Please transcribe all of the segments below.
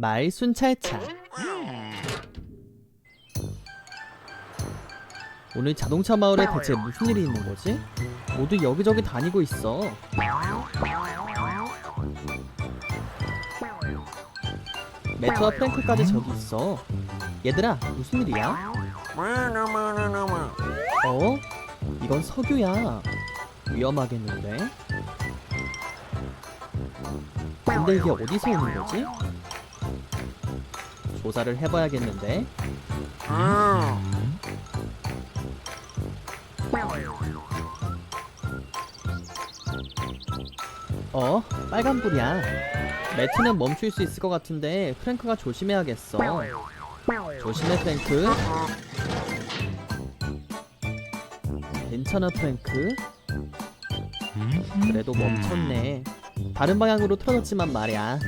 마을 순찰차 오늘 자동차 마을에 대체 무슨 일이 있는 거지? 모두 여기저기 다니고 있어. 매트와 프랭크까지 저기 있어. 얘들아, 무슨 일이야? 어? 이건 석유야. 위험하겠는데? 근데 이게 어디서 오는 거지? 조사를 해봐야겠는데? 어? 빨간불이야. 매트는 멈출 수 있을 것 같은데 프랭크가 조심해야겠어. 조심해 프랭크. 괜찮아 프랭크. 그래도 멈췄네. 다른 방향으로 틀어졌지만 말이야.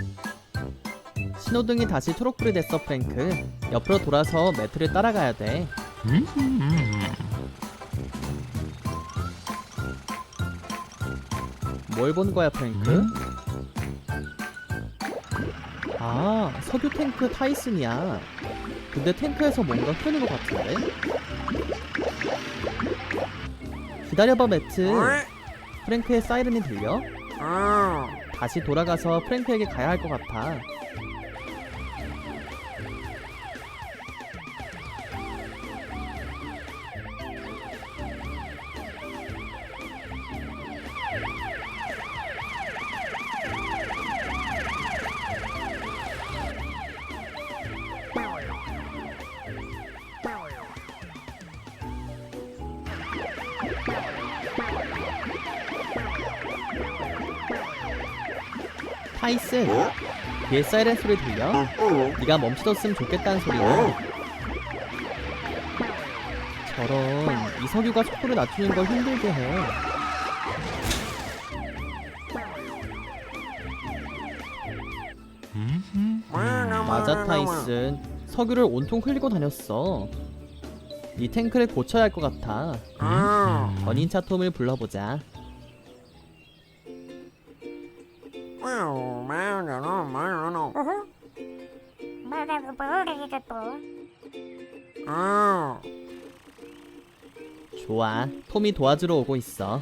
신호등이 다시 초록불이 됐어 프랭크. 옆으로 돌아서 매트를 따라가야 돼. 뭘 본 거야 프랭크? 아 석유 탱크 타이슨이야. 근데 탱크에서 뭔가 흐르는 것 같은데? 기다려봐 매트. 프랭크의 사이렌이 들려? 다시 돌아가서 프랭크에게 가야 할 것 같아. 타이슨, 뒤에 사이렌 소리 들려? 네가 멈춰줬으면 좋겠다는 소리야. 저런 이석유가 속도를 낮추는 걸 힘들게 해. 맞아 타이슨. 석유를 온통 흘리고 다녔어. 네 탱크를 고쳐야 할 것 같아. 견인차 톰을 불러보자. 좋아. 톰이 도와주러 오고 있어.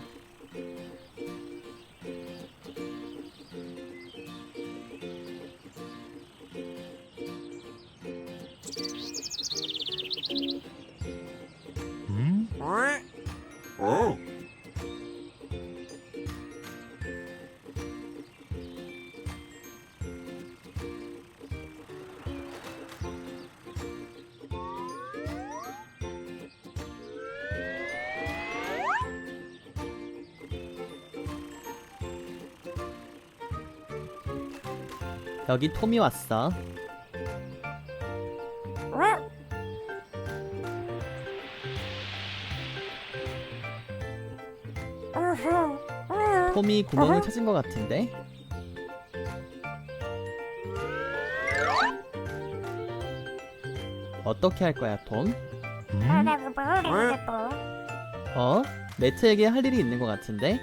여기 톰이 왔어. 톰이 구멍을 찾은 것 같은데? 어떻게 할 거야, 톰? 어? 매트에게 할 일이 있는 것 같은데?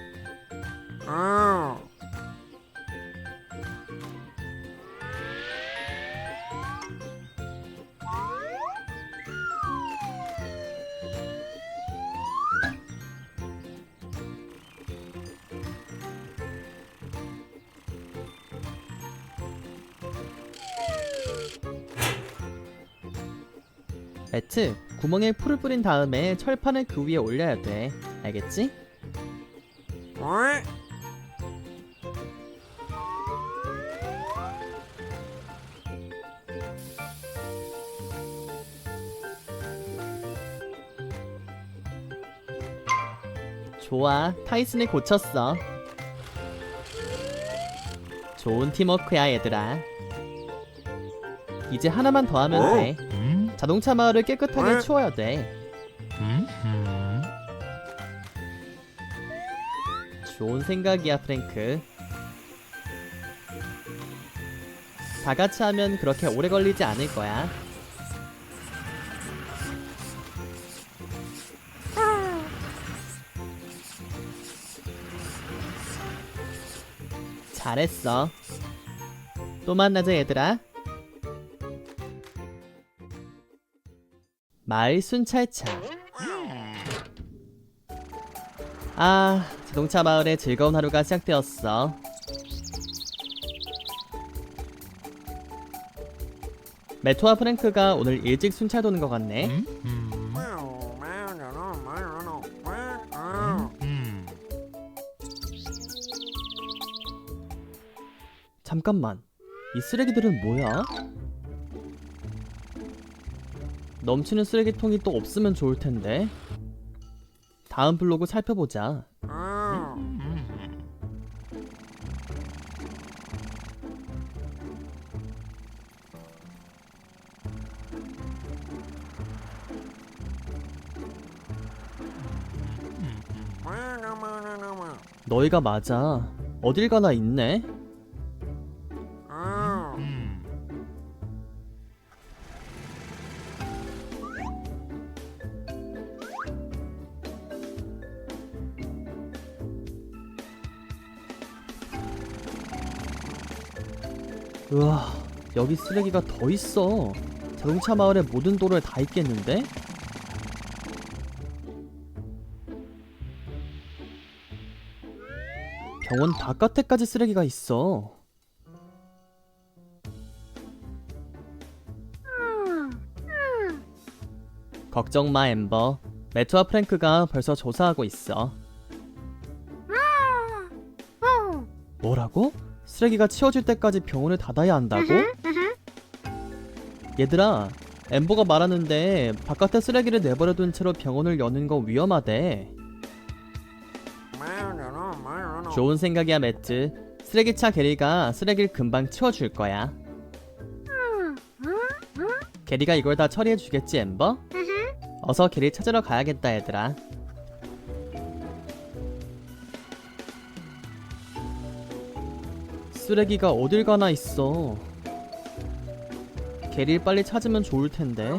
매트, 구멍에 풀을 뿌린 다음에 철판을 그 위에 올려야 돼. 알겠지? 좋아, 타이슨을 고쳤어. 좋은 팀워크야, 얘들아. 이제 하나만 더 하면 돼. 자동차 마을을 깨끗하게 치워야 돼. 좋은 생각이야, 프랭크. 다 같이 하면 그렇게 오래 걸리지 않을 거야. 잘했어. 또 만나자, 얘들아. 마을 순찰차. 아, 자동차 마을의 즐거운 하루가 시작되었어. 메토와 프랭크가 오늘 일찍 순찰 도는 것 같네. 음. 음. 잠깐만. 이 쓰레기들은 뭐야? 넘치는 쓰레기통이 또 없으면 좋을 텐데. 다음 블로그 살펴보자. 음. 너희가 맞아. 어딜 가나 있네. 여기 쓰레기가 더 있어. 자동차 마을의 모든 도로에 다 있겠는데? 병원 바깥에까지 쓰레기가 있어. 걱정 마, 엠버. 매트와 프랭크가 벌써 조사하고 있어. 뭐라고? 쓰레기가 치워질 때까지 병원을 닫아야 한다고? 얘들아, 엠버가 말하는데 바깥에 쓰레기를 내버려둔 채로 병원을 여는 거 위험하대. 좋은 생각이야, 매트. 쓰레기차 게리가 쓰레기를 금방 치워줄 거야. 게리가 이걸 다 처리해 주겠지, 엠버? 어서 게리 찾으러 가야겠다, 얘들아. 쓰레기가 어딜 가나 있어. 게리를 빨리 찾으면 좋을 텐데.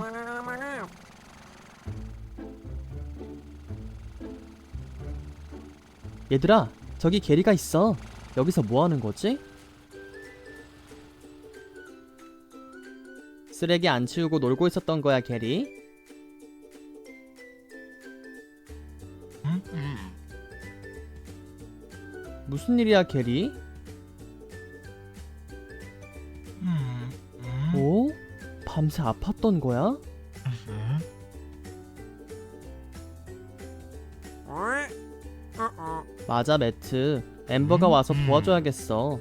얘들아, 저기 게리가 있어. 여기서 뭐 하는 거지? 쓰레기 안 치우고 놀고 있었던 거야. 음. 무슨 일이야, 게리? 밤새 아팠던 거야? 음. 맞아, 매트. 엠버가 음, 와서 음. 도와줘야겠어.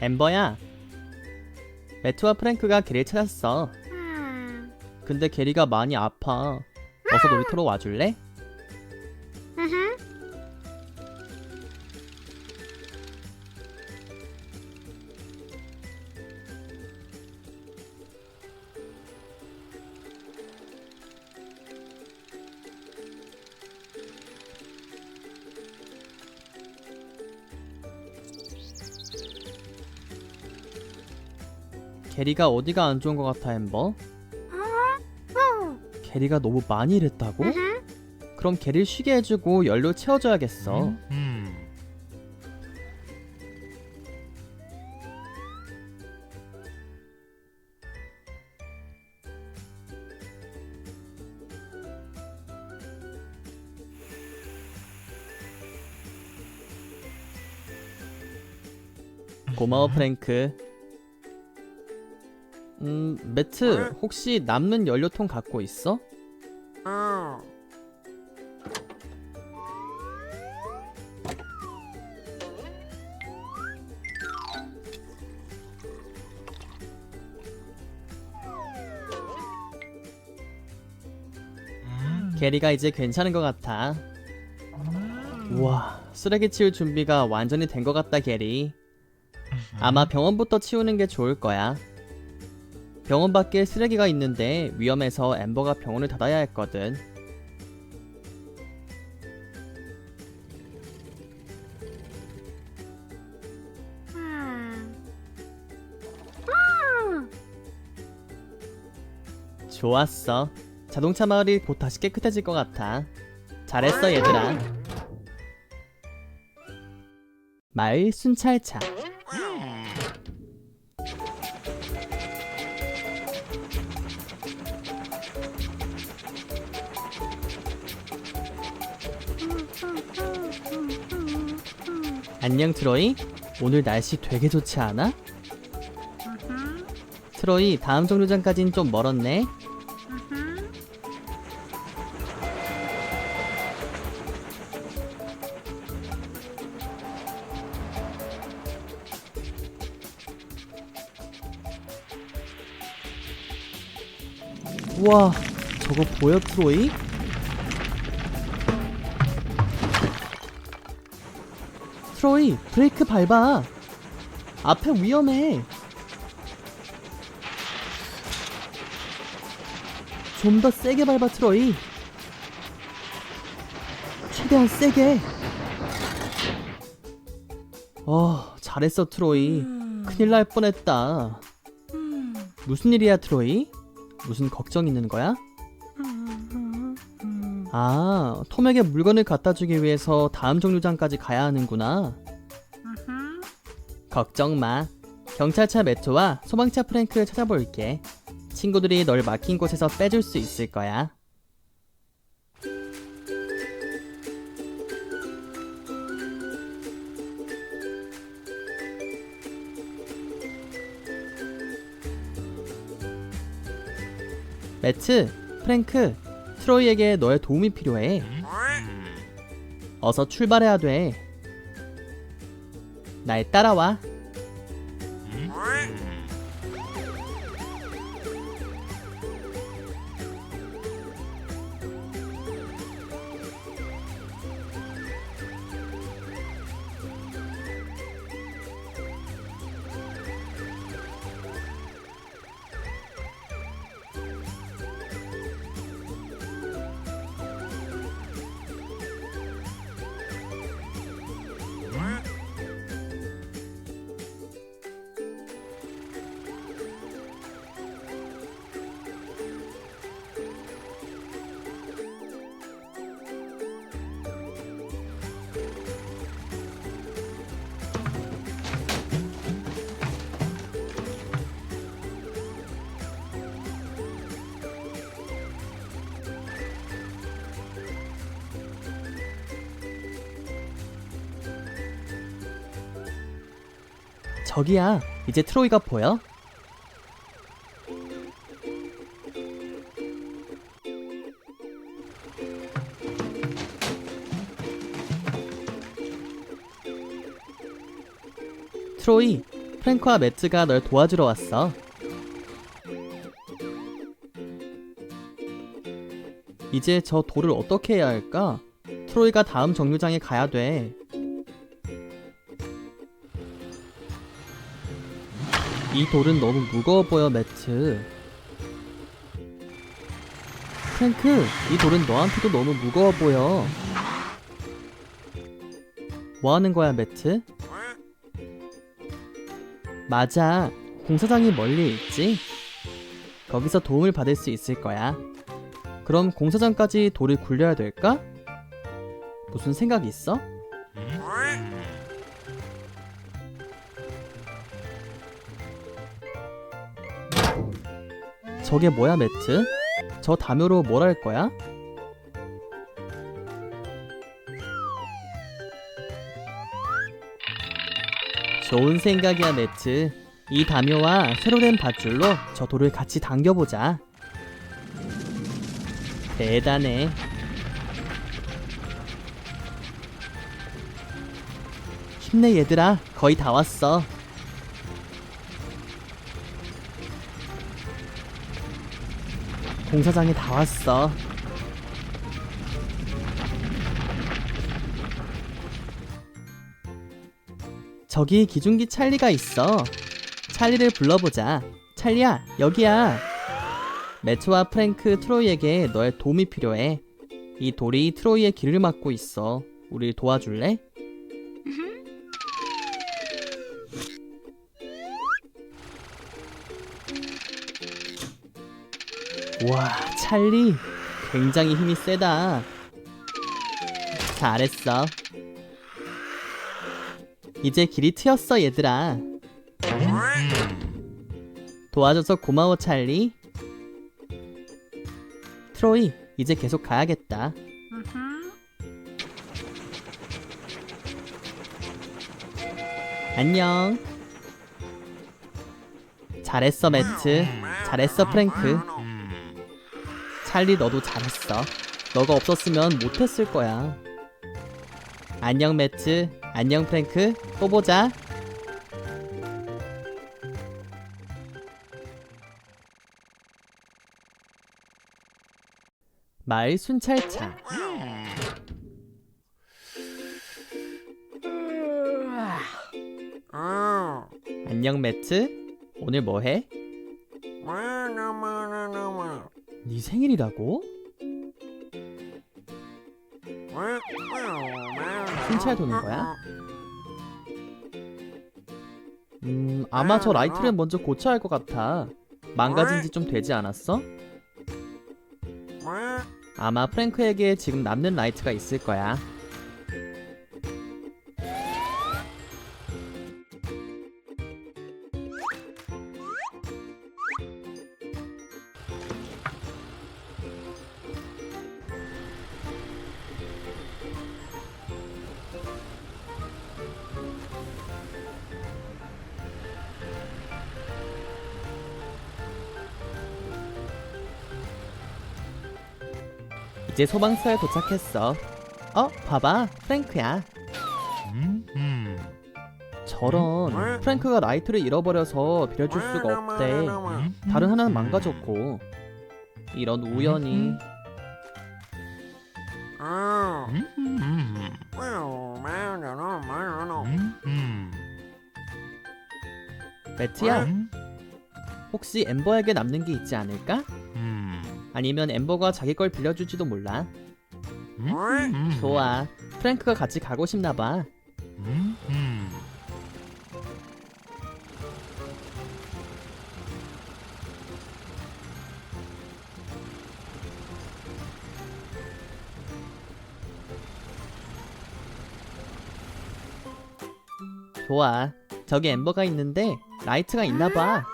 엠버야. 매트와 프랭크가 게리를 찾았어. 근데 게리가 많이 아파. 어서 놀이터로 와줄래? 게리가 어디가 안 좋은 것 같아, 엠버? 게리가 너무 많이 일했다고? 그럼 게리를 쉬게 해주고 연료 채워줘야겠어. 음. 고마워, 프랭크. 음, 매트, 혹시 남는 연료통 갖고 있어? 음. 게리가 이제 괜찮은 것 같아. 우와, 쓰레기 치울 준비가 완전히 된 것 같다, 게리. 아마 병원부터 치우는 게 좋을 거야. 병원 밖에 쓰레기가 있는데 위험해서 엠버가 병원을 닫아야 했거든. 좋았어. 자동차 마을이 곧 다시 깨끗해질 것 같아. 잘했어, 얘들아. 마을 순찰차. 안녕 트로이. 오늘 날씨 되게 좋지 않아? 트로이 다음 정류장까진 좀 멀었네. 우와, 저거 보여 트로이? 트로이, 브레이크 밟아. 앞에 위험해. 좀 더 세게 밟아, 트로이. 최대한 세게. 어, 잘했어, 트로이. 큰일 날 뻔했다. 무슨 일이야, 트로이? 무슨 걱정 있는 거야? 아, 톰에게 물건을 갖다 주기 위해서 다음 정류장까지 가야 하는구나. 걱정 마. 경찰차 메토와 소방차 프랭크를 찾아볼게. 친구들이 널 막힌 곳에서 빼줄 수 있을 거야. 매트, 프랭크, 트로이에게 너의 도움이 필요해. 어서 출발해야 돼. 날 따라와. 저기야, 이제 트로이가 보여? 트로이, 프랭크와 매트가 널 도와주러 왔어. 이제 저 돌을 어떻게 해야 할까? 트로이가 다음 정류장에 가야 돼. 이 돌은 너무 무거워 보여, 매트. 프랭크, 이 돌은 너한테도 너무 무거워 보여. 뭐 하는 거야, 매트? 맞아. 공사장이 멀리 있지? 거기서 도움을 받을 수 있을 거야. 그럼 공사장까지 돌을 굴려야 될까? 무슨 생각 있어? 저게 뭐야, 매트? 저 담요로 뭘 할 거야? 좋은 생각이야, 매트. 이 담요와 새로 된 밧줄로 저 돌을 같이 당겨보자. 대단해. 힘내, 얘들아. 거의 다 왔어. 공사장에 다 왔어. 저기 기중기 찰리가 있어. 찰리를 불러보자. 찰리야, 여기야. 매트와 프랭크 트로이에게 너의 도움이 필요해. 이 돌이 트로이의 길을 막고 있어. 우리 도와줄래? 와, 찰리. 굉장히 힘이 세다. 잘했어. 이제 길이 트였어, 얘들아. 도와줘서 고마워, 찰리. 트로이, 이제 계속 가야겠다. 안녕. 잘했어, 매트. 잘했어, 프랭크. 음. 찰리 너도 잘했어. 너가 없었으면 못했을 거야. 안녕 매트. 안녕 프랭크. 또 보자. 마을 순찰차. 어, 안녕 매트. 오늘 뭐 해? 네 생일이라고? 순찰 도는 거야? 음, 아마 저 라이트를 먼저 고쳐야 할 것 같아. 망가진 지 좀 되지 않았어? 아마 프랭크에게 지금 남는 라이트가 있을 거야. 이제 소방서에 도착했어. 어, 봐봐. 프랭크야. 음. 음. 저런. 프랭크가 라이트를 잃어버려서 빌려줄 수가 없대. 음. 다른 하나는 망가졌고. 이런 우연이. 어, 음. 음. 음. 음. 매트야, 음. 혹시 엠버에게 남는 게 있지 않을까? 음. 아니면 엠버가 자기 걸 빌려줄지도 몰라. 좋아. 프랭크가 같이 가고 싶나 봐. 좋아. 저기 엠버가 있는데 라이트가 있나 봐.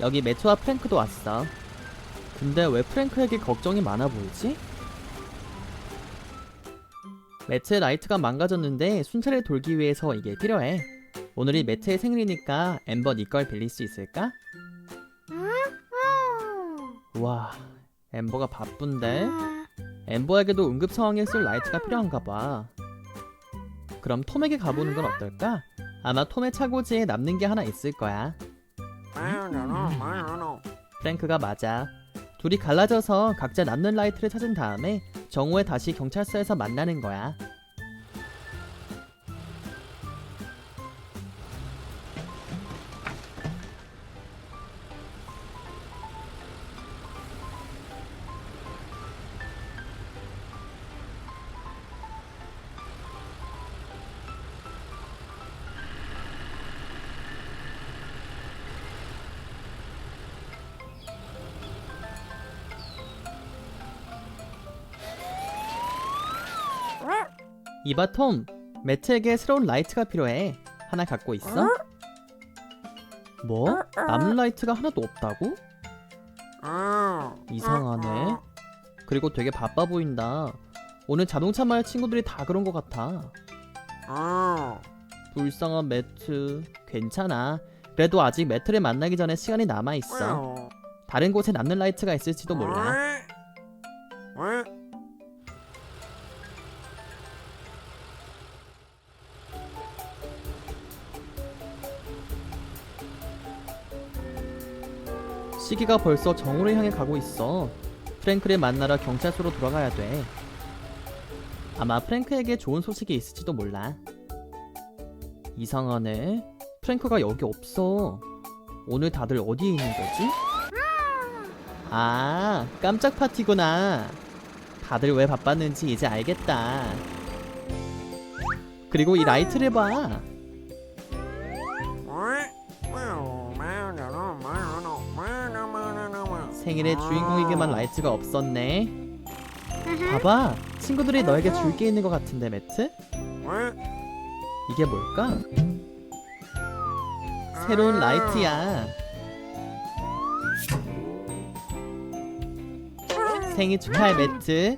여기 매트와 프랭크도 왔어. 근데 왜 프랭크에게 걱정이 많아 보이지? 매트의 라이트가 망가졌는데 순찰을 돌기 위해서 이게 필요해. 오늘이 매트의 생일이니까 엠버 네걸 빌릴 수 있을까? 와, 엠버가 바쁜데? 엠버에게도 응급 상황에 쓸 라이트가 필요한가 봐. 그럼 톰에게 가보는 건 어떨까? 아마 톰의 차고지에 남는 게 하나 있을 거야. 프랭크가 맞아. 둘이 갈라져서 각자 남는 라이트를 찾은 다음에 정오에 다시 경찰서에서 만나는 거야. 이봐 톰, 매트에게 새로운 라이트가 필요해. 하나 갖고 있어? 뭐? 남는 라이트가 하나도 없다고? 어, 이상하네. 그리고 되게 바빠 보인다. 오늘 자동차 마을 친구들이 다 그런 것 같아. 어, 불쌍한 매트. 괜찮아. 그래도 아직 매트를 만나기 전에 시간이 남아 있어. 다른 곳에 남는 라이트가 있을지도 몰라. 시기가 벌써 정오를 향해 가고 있어. 프랭크를 만나러 경찰서로 돌아가야 돼. 아마 프랭크에게 좋은 소식이 있을지도 몰라. 이상하네. 프랭크가 여기 없어. 오늘 다들 어디에 있는 거지? 아, 깜짝 파티구나. 다들 왜 바빴는지 이제 알겠다. 그리고 이 라이트를 봐. 생일의 주인공에게만 라이트가 없었네. 봐봐, 친구들이 너에게 줄 게 있는 것 같은데, 매트? 이게 뭘까? 새로운 라이트야. 생일 축하해, 매트.